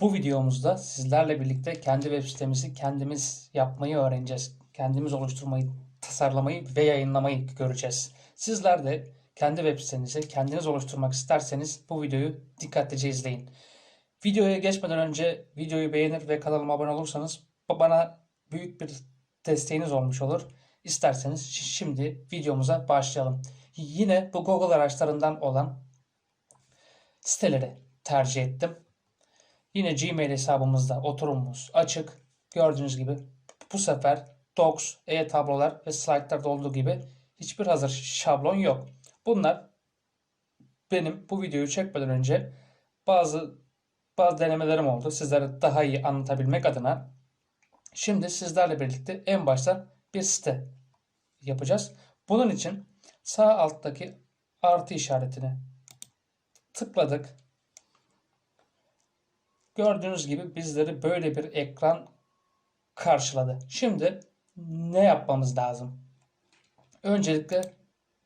Bu videomuzda sizlerle birlikte kendi web sitemizi kendimiz yapmayı öğreneceğiz. Kendimiz oluşturmayı, tasarlamayı ve yayınlamayı göreceğiz. Sizler de kendi web sitenizi kendiniz oluşturmak isterseniz bu videoyu dikkatlice izleyin. Videoya geçmeden önce videoyu beğenir ve kanalıma abone olursanız bana büyük bir desteğiniz olmuş olur. İsterseniz şi- şimdi videomuza başlayalım. Yine bu Google araçlarından olan siteleri tercih ettim. Yine Gmail hesabımızda oturumumuz açık. Gördüğünüz gibi bu sefer Docs, e-tablolar ve slaytlarda olduğu gibi hiçbir hazır şablon yok. Bunlar benim bu videoyu çekmeden önce bazı bazı denemelerim oldu. Sizlere daha iyi anlatabilmek adına. Şimdi sizlerle birlikte en başta bir site yapacağız. Bunun için sağ alttaki artı işaretini tıkladık. Gördüğünüz gibi bizleri böyle bir ekran karşıladı. Şimdi ne yapmamız lazım? Öncelikle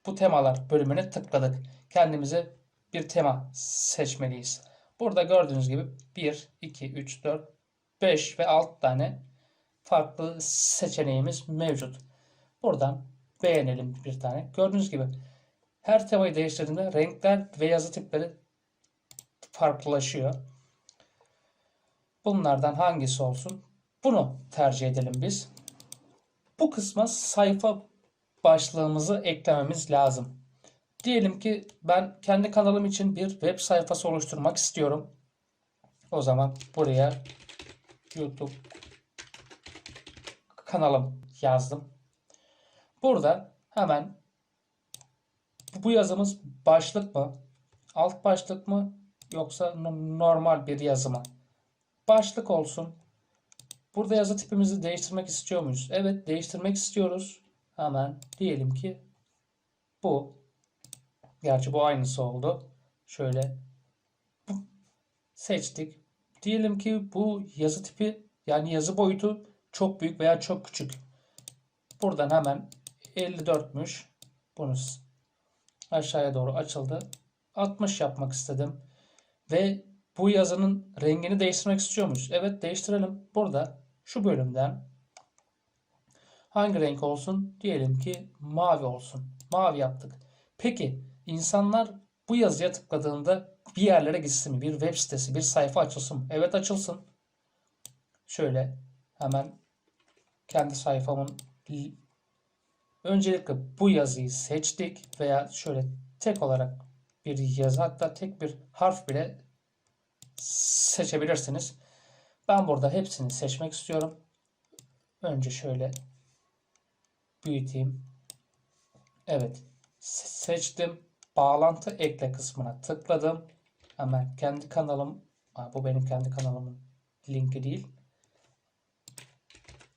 bu temalar bölümüne tıkladık. Kendimize bir tema seçmeliyiz. Burada gördüğünüz gibi 1, 2, 3, 4, 5 ve 6 tane farklı seçeneğimiz mevcut. Buradan beğenelim bir tane. Gördüğünüz gibi her temayı değiştirdiğinde renkler ve yazı tipleri farklılaşıyor. Bunlardan hangisi olsun? Bunu tercih edelim biz. Bu kısma sayfa başlığımızı eklememiz lazım. Diyelim ki ben kendi kanalım için bir web sayfası oluşturmak istiyorum. O zaman buraya YouTube kanalım yazdım. Burada hemen bu yazımız başlık mı? Alt başlık mı? Yoksa no- normal bir yazı mı? Başlık olsun. Burada yazı tipimizi değiştirmek istiyor muyuz? Evet değiştirmek istiyoruz. Hemen diyelim ki bu. Gerçi bu aynısı oldu. Şöyle seçtik. Diyelim ki bu yazı tipi yani yazı boyutu çok büyük veya çok küçük. Buradan hemen 54'müş. Bunu aşağıya doğru açıldı. 60 yapmak istedim. Ve bu yazının rengini değiştirmek istiyor muyuz? Evet değiştirelim. Burada şu bölümden hangi renk olsun? Diyelim ki mavi olsun. Mavi yaptık. Peki insanlar bu yazıya tıkladığında bir yerlere gitsin mi? Bir web sitesi, bir sayfa açılsın mı? Evet açılsın. Şöyle hemen kendi sayfamın li- öncelikle bu yazıyı seçtik veya şöyle tek olarak bir yazı hatta tek bir harf bile seçebilirsiniz. Ben burada hepsini seçmek istiyorum. Önce şöyle büyüteyim. Evet. se- Seçtim. Bağlantı ekle kısmına tıkladım. Hemen kendi kanalım. Bu benim kendi kanalımın linki değil.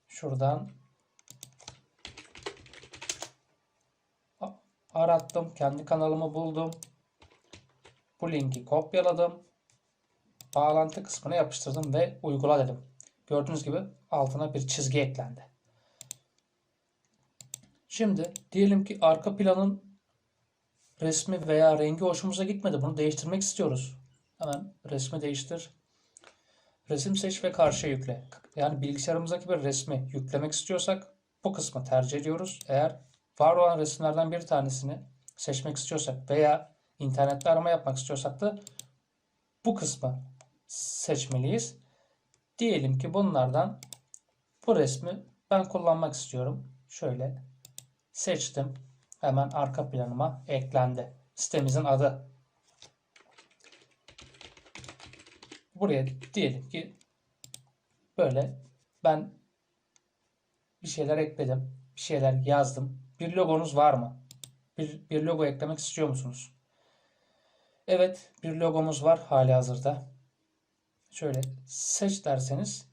Şuradan arattım. Kendi kanalımı buldum. Bu linki kopyaladım bağlantı kısmına yapıştırdım ve uygula dedim. Gördüğünüz gibi altına bir çizgi eklendi. Şimdi diyelim ki arka planın resmi veya rengi hoşumuza gitmedi. Bunu değiştirmek istiyoruz. Hemen resmi değiştir. Resim seç ve karşıya yükle. Yani bilgisayarımızdaki bir resmi yüklemek istiyorsak bu kısmı tercih ediyoruz. Eğer var olan resimlerden bir tanesini seçmek istiyorsak veya internette arama yapmak istiyorsak da bu kısmı seçmeliyiz. Diyelim ki bunlardan bu resmi ben kullanmak istiyorum. Şöyle seçtim. Hemen arka planıma eklendi. Sitemizin adı. Buraya diyelim ki böyle ben bir şeyler ekledim. Bir şeyler yazdım. Bir logonuz var mı? Bir, bir logo eklemek istiyor musunuz? Evet, bir logomuz var hali hazırda. Şöyle seç derseniz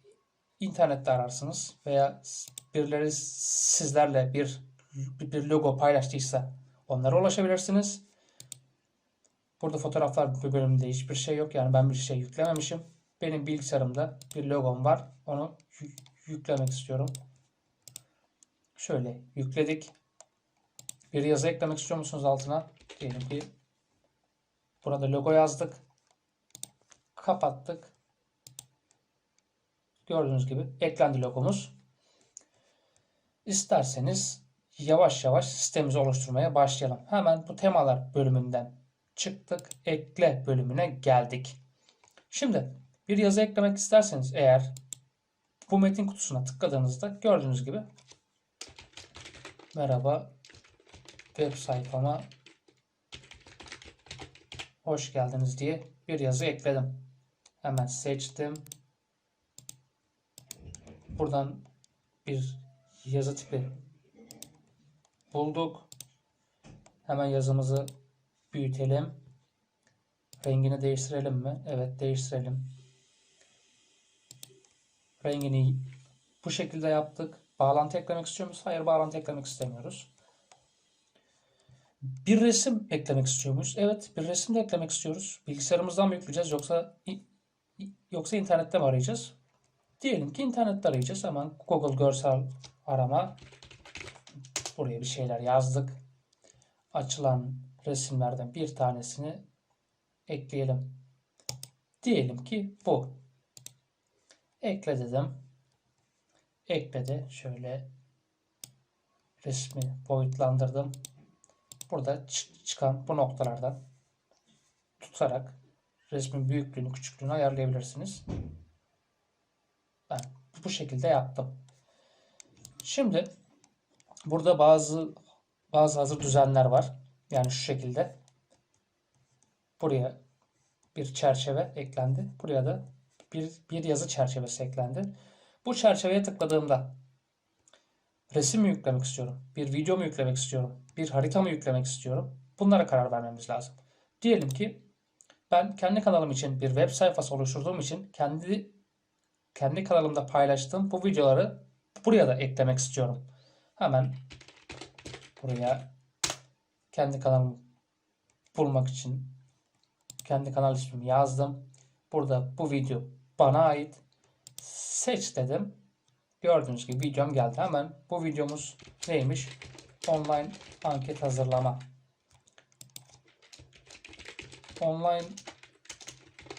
internette ararsınız veya birileri sizlerle bir bir logo paylaştıysa onlara ulaşabilirsiniz. Burada fotoğraflar bölümünde hiçbir şey yok. Yani ben bir şey yüklememişim. Benim bilgisayarımda bir logom var. Onu yü- yüklemek istiyorum. Şöyle yükledik. Bir yazı eklemek istiyor musunuz altına? Diyelim ki burada logo yazdık. Kapattık. Gördüğünüz gibi eklendi logomuz. İsterseniz yavaş yavaş sistemimizi oluşturmaya başlayalım. Hemen bu temalar bölümünden çıktık. Ekle bölümüne geldik. Şimdi bir yazı eklemek isterseniz eğer bu metin kutusuna tıkladığınızda gördüğünüz gibi merhaba web sayfama hoş geldiniz diye bir yazı ekledim. Hemen seçtim. Buradan bir yazı tipi bulduk. Hemen yazımızı büyütelim. Rengini değiştirelim mi? Evet değiştirelim. Rengini bu şekilde yaptık. Bağlantı eklemek istiyor musunuz? Hayır bağlantı eklemek istemiyoruz. Bir resim eklemek istiyor muyuz? Evet bir resim de eklemek istiyoruz. Bilgisayarımızdan mı yükleyeceğiz yoksa yoksa internette mi arayacağız? Diyelim ki internette arayacağız. Hemen Google görsel arama. Buraya bir şeyler yazdık. Açılan resimlerden bir tanesini ekleyelim. Diyelim ki bu. Ekle dedim. Ekledi. Şöyle resmi boyutlandırdım. Burada çıkan bu noktalardan tutarak resmin büyüklüğünü, küçüklüğünü ayarlayabilirsiniz. Ben bu şekilde yaptım. Şimdi burada bazı bazı hazır düzenler var. Yani şu şekilde. Buraya bir çerçeve eklendi. Buraya da bir, bir yazı çerçevesi eklendi. Bu çerçeveye tıkladığımda resim mi yüklemek istiyorum? Bir video mu yüklemek istiyorum? Bir harita mı yüklemek istiyorum? Bunlara karar vermemiz lazım. Diyelim ki ben kendi kanalım için bir web sayfası oluşturduğum için kendi kendi kanalımda paylaştığım bu videoları buraya da eklemek istiyorum. Hemen buraya kendi kanalımı bulmak için kendi kanal ismimi yazdım. Burada bu video bana ait. Seç dedim. Gördüğünüz gibi videom geldi. Hemen bu videomuz neymiş? Online anket hazırlama. Online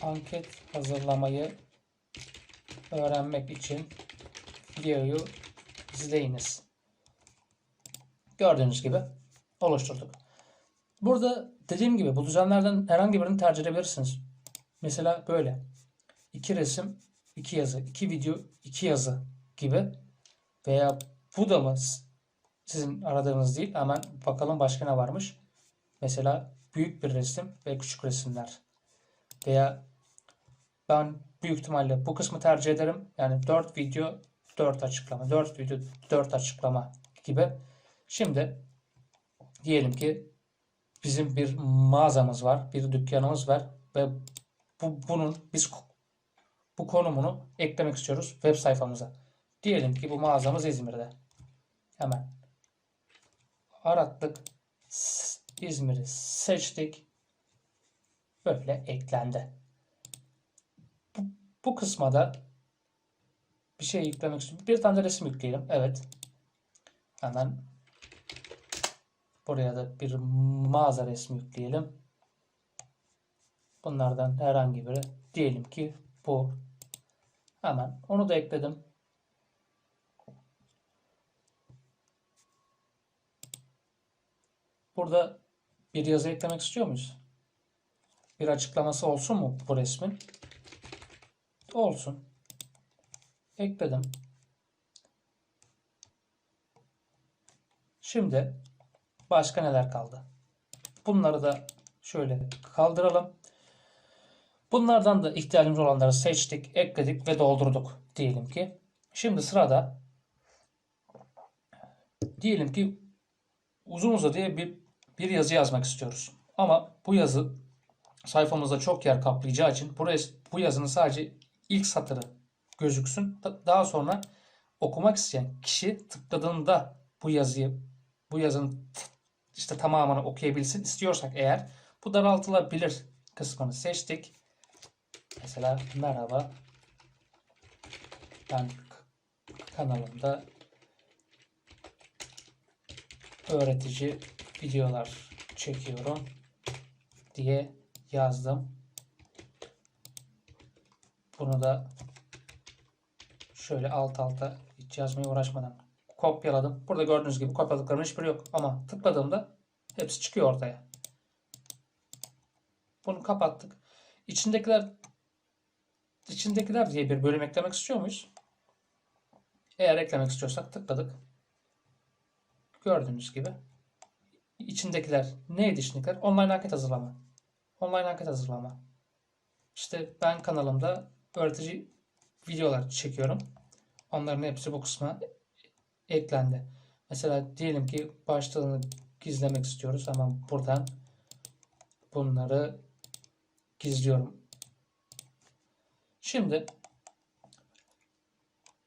anket hazırlamayı öğrenmek için videoyu izleyiniz. Gördüğünüz gibi oluşturduk. Burada dediğim gibi bu düzenlerden herhangi birini tercih edebilirsiniz. Mesela böyle. iki resim, iki yazı, iki video, iki yazı gibi. Veya bu da mı sizin aradığınız değil. Hemen bakalım başka ne varmış. Mesela büyük bir resim ve küçük resimler. Veya ben büyük ihtimalle bu kısmı tercih ederim. Yani 4 video 4 açıklama, 4 video 4 açıklama gibi. Şimdi diyelim ki bizim bir mağazamız var, bir dükkanımız var ve bu, bunun biz bu konumunu eklemek istiyoruz web sayfamıza. Diyelim ki bu mağazamız İzmir'de. Hemen arattık. İzmir'i seçtik. Böyle eklendi. Bu, bu kısma da bir şey yüklemek istiyorum. Bir tane de resim yükleyelim. Evet. Hemen buraya da bir mağaza resmi yükleyelim. Bunlardan herhangi biri diyelim ki bu. Hemen onu da ekledim. Burada bir yazı eklemek istiyor muyuz? Bir açıklaması olsun mu bu resmin? Olsun. Ekledim. Şimdi başka neler kaldı? Bunları da şöyle kaldıralım. Bunlardan da ihtiyacımız olanları seçtik, ekledik ve doldurduk diyelim ki. Şimdi sırada diyelim ki uzun uzadıya bir, bir yazı yazmak istiyoruz. Ama bu yazı sayfamızda çok yer kaplayacağı için buraya, bu yazının sadece ilk satırı gözüksün. Daha sonra okumak isteyen kişi tıkladığında bu yazıyı bu yazının işte tamamını okuyabilsin istiyorsak eğer bu daraltılabilir kısmını seçtik. Mesela merhaba ben kanalımda öğretici videolar çekiyorum diye yazdım. Bunu da Şöyle alt alta hiç yazmaya uğraşmadan kopyaladım. Burada gördüğünüz gibi kopyaladıklarımın hiçbiri yok. Ama tıkladığımda hepsi çıkıyor ortaya. Bunu kapattık. İçindekiler içindekiler diye bir bölüm eklemek istiyor muyuz? Eğer eklemek istiyorsak tıkladık. Gördüğünüz gibi içindekiler neydi içindekiler? Online anket hazırlama. Online anket hazırlama. İşte ben kanalımda öğretici videolar çekiyorum. Onların hepsi bu kısma eklendi. Mesela diyelim ki başlığını gizlemek istiyoruz ama buradan bunları gizliyorum. Şimdi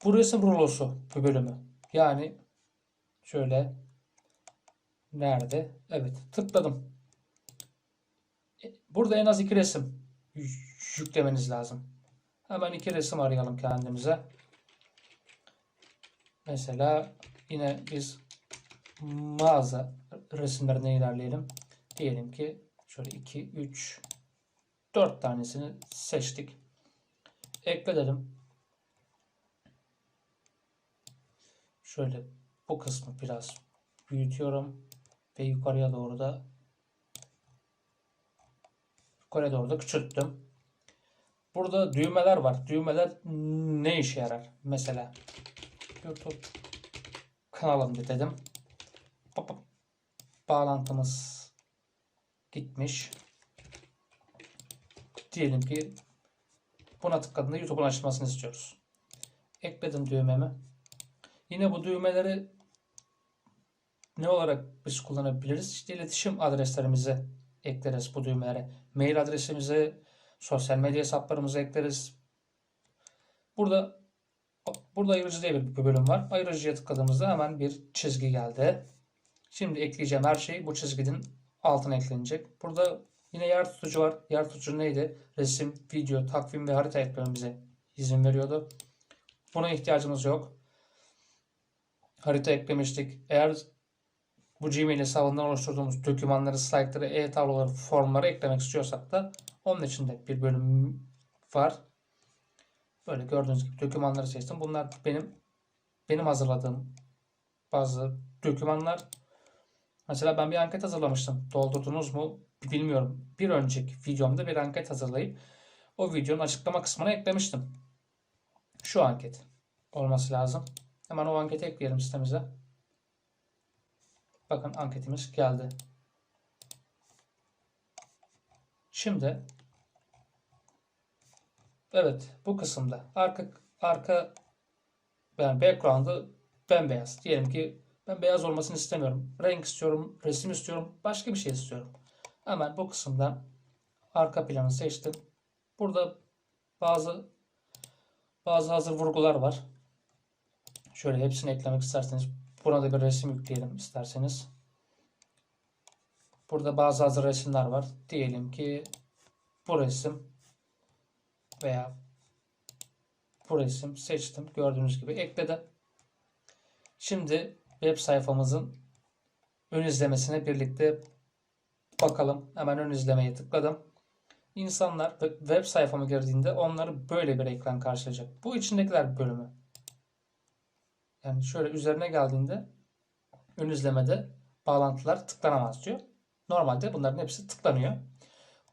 bu resim rulosu bu bölümü. Yani şöyle nerede? Evet tıkladım. E, Burada en az iki resim yü- yüklemeniz lazım. Hemen iki resim arayalım kendimize. Mesela yine biz mağaza resimlerine ilerleyelim. Diyelim ki şöyle 2, 3, 4 tanesini seçtik. Ekledim. Şöyle bu kısmı biraz büyütüyorum ve yukarıya doğru da yukarıya doğru da küçülttüm. Burada düğmeler var. Düğmeler ne işe yarar? Mesela YouTube kanalım dedim. Hop hop. Bağlantımız gitmiş. Diyelim ki buna tıkladığında YouTube'un açılmasını istiyoruz. Ekledim düğmemi. Yine bu düğmeleri ne olarak biz kullanabiliriz? İşte iletişim adreslerimizi ekleriz bu düğmelere. Mail adresimizi, sosyal medya hesaplarımızı ekleriz. Burada burada ayırıcı diye bir bölüm var. Ayırıcıya tıkladığımızda hemen bir çizgi geldi. Şimdi ekleyeceğim her şey bu çizginin altına eklenecek. Burada yine yer tutucu var. Yer tutucu neydi? Resim, video, takvim ve harita eklememize izin veriyordu. Buna ihtiyacımız yok. Harita eklemiştik. Eğer bu Gmail hesabından oluşturduğumuz dokümanları, slaytları, e-tabloları, formları eklemek istiyorsak da onun için de bir bölüm var. Böyle gördüğünüz gibi dokümanları seçtim. Bunlar benim benim hazırladığım bazı dokümanlar. Mesela ben bir anket hazırlamıştım. Doldurdunuz mu bilmiyorum. Bir önceki videomda bir anket hazırlayıp o videonun açıklama kısmına eklemiştim. Şu anket olması lazım. Hemen o anketi ekleyelim sitemize. Bakın anketimiz geldi. Şimdi evet bu kısımda arka arka yani background'ı bembeyaz. Diyelim ki ben beyaz olmasını istemiyorum. Renk istiyorum, resim istiyorum, başka bir şey istiyorum. Hemen bu kısımdan arka planı seçtim. Burada bazı bazı hazır vurgular var. Şöyle hepsini eklemek isterseniz buna da bir resim yükleyelim isterseniz. Burada bazı hazır resimler var. Diyelim ki bu resim veya bu resim seçtim. Gördüğünüz gibi ekledim. Şimdi web sayfamızın ön izlemesine birlikte bakalım. Hemen ön izlemeye tıkladım. İnsanlar web sayfama girdiğinde onları böyle bir ekran karşılayacak. Bu içindekiler bölümü. Yani şöyle üzerine geldiğinde ön izlemede bağlantılar tıklanamaz diyor. Normalde bunların hepsi tıklanıyor.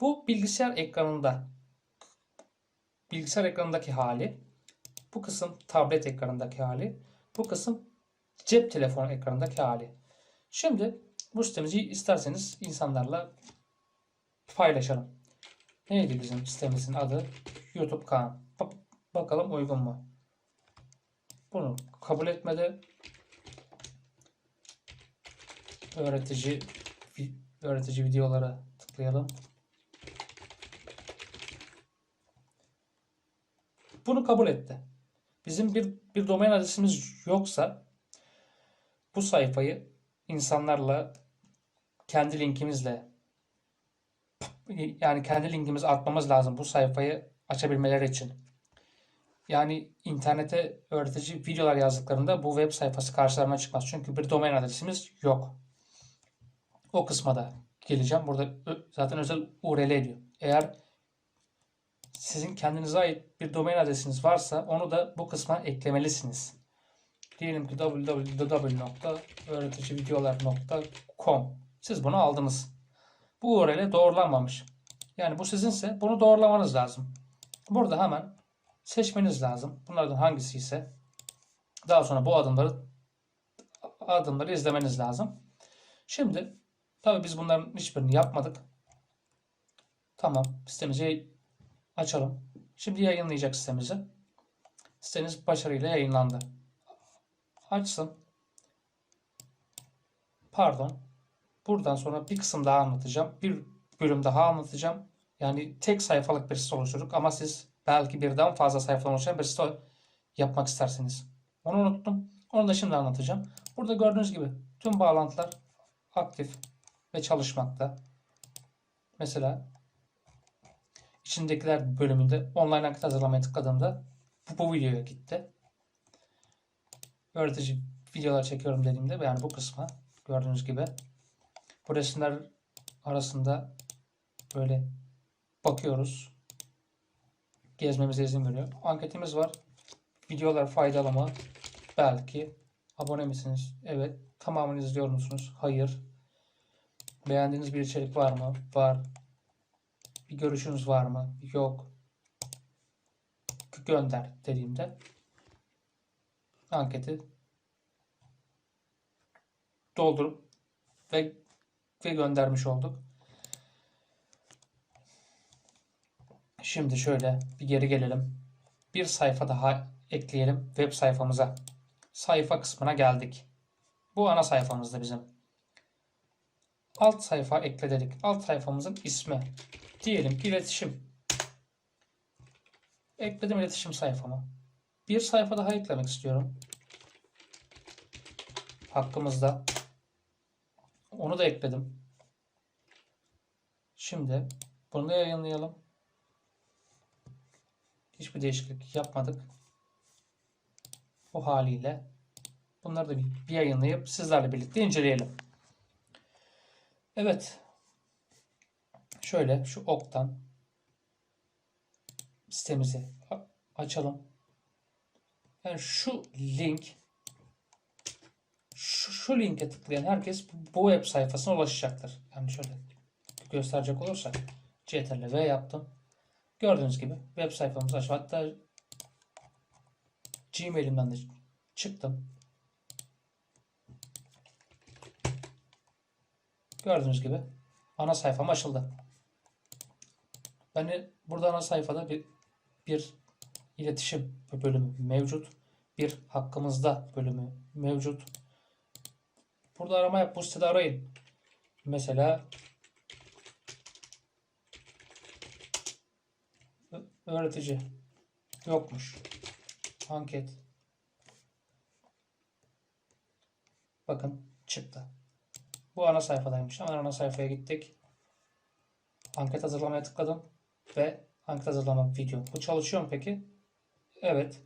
Bu bilgisayar ekranında bilgisayar ekranındaki hali. Bu kısım tablet ekranındaki hali. Bu kısım cep telefonu ekranındaki hali. Şimdi bu sitemizi isterseniz insanlarla paylaşalım. Neydi bizim sitemizin adı? YouTube Kaan. Bak- bakalım uygun mu? Bunu kabul etmedi. Öğretici öğretici videolara tıklayalım. Bunu kabul etti. Bizim bir bir domain adresimiz yoksa bu sayfayı insanlarla kendi linkimizle yani kendi linkimizi atmamız lazım bu sayfayı açabilmeleri için. Yani internete öğretici videolar yazdıklarında bu web sayfası karşılarına çıkmaz. Çünkü bir domain adresimiz yok. O kısma da geleceğim. Burada zaten özel URL diyor. Eğer sizin kendinize ait bir domain adresiniz varsa onu da bu kısma eklemelisiniz. Diyelim ki www.öğreticivideolar.com Siz bunu aldınız. Bu URL doğrulanmamış. Yani bu sizinse bunu doğrulamanız lazım. Burada hemen seçmeniz lazım. Bunlardan hangisi ise daha sonra bu adımları adımları izlemeniz lazım. Şimdi tabii biz bunların hiçbirini yapmadık. Tamam. Sitemizi açalım. Şimdi yayınlayacak sitemizi. Siteniz başarıyla yayınlandı. Açsın. Pardon. Buradan sonra bir kısım daha anlatacağım. Bir bölüm daha anlatacağım. Yani tek sayfalık bir site oluşturduk ama siz belki birden fazla sayfadan oluşan bir site yapmak isterseniz. Onu unuttum. Onu da şimdi anlatacağım. Burada gördüğünüz gibi tüm bağlantılar aktif ve çalışmakta. Mesela içindekiler bölümünde online anket hazırlamaya tıkladığımda bu, bu videoya gitti. Öğretici videolar çekiyorum dediğimde yani bu kısma gördüğünüz gibi bu resimler arasında böyle bakıyoruz. Gezmemize izin veriyor. Anketimiz var. Videolar faydalı mı? Belki. Abone misiniz? Evet. Tamamını izliyor musunuz? Hayır. Beğendiğiniz bir içerik var mı? Var. Bir görüşünüz var mı? Yok. Gönder dediğimde anketi doldurup ve ve göndermiş olduk. Şimdi şöyle bir geri gelelim. Bir sayfa daha ekleyelim web sayfamıza. Sayfa kısmına geldik. Bu ana sayfamızda bizim. Alt sayfa ekle dedik. Alt sayfamızın ismi. Diyelim ki iletişim. Ekledim iletişim sayfamı. Bir sayfa daha eklemek istiyorum. Hakkımızda. Onu da ekledim. Şimdi bunu da yayınlayalım. Hiçbir değişiklik yapmadık. Bu haliyle bunları da bir, yayınlayıp sizlerle birlikte inceleyelim. Evet. Şöyle şu oktan sitemizi açalım. Yani şu link şu, şu linke tıklayan herkes bu web sayfasına ulaşacaktır. Yani şöyle gösterecek olursak CTRL V yaptım. Gördüğünüz gibi web sayfamız aşağı. Hatta Gmail'imden de çıktım. Gördüğünüz gibi ana sayfam açıldı. Yani burada ana sayfada bir bir iletişim bölümü mevcut. Bir hakkımızda bölümü mevcut. Burada arama yap. Bu sitede arayın. Mesela öğretici yokmuş. Anket. Bakın çıktı. Bu ana sayfadaymış. Hemen ana sayfaya gittik. Anket hazırlamaya tıkladım. Ve anket hazırlama video. Bu çalışıyor mu peki? Evet.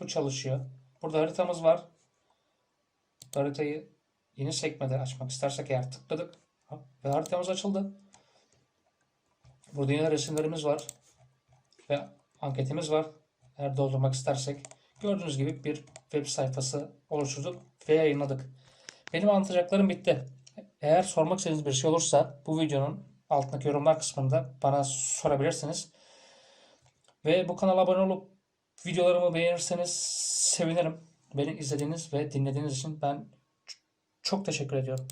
Bu çalışıyor. Burada haritamız var. Haritayı yeni sekmede açmak istersek eğer tıkladık. Ve haritamız açıldı. Burada yine resimlerimiz var. Ve anketimiz var. Eğer doldurmak istersek. Gördüğünüz gibi bir web sayfası oluşturduk ve yayınladık. Benim anlatacaklarım bitti. Eğer sormak istediğiniz bir şey olursa bu videonun altındaki yorumlar kısmında bana sorabilirsiniz. Ve bu kanala abone olup videolarımı beğenirseniz sevinirim. Beni izlediğiniz ve dinlediğiniz için ben çok teşekkür ediyorum.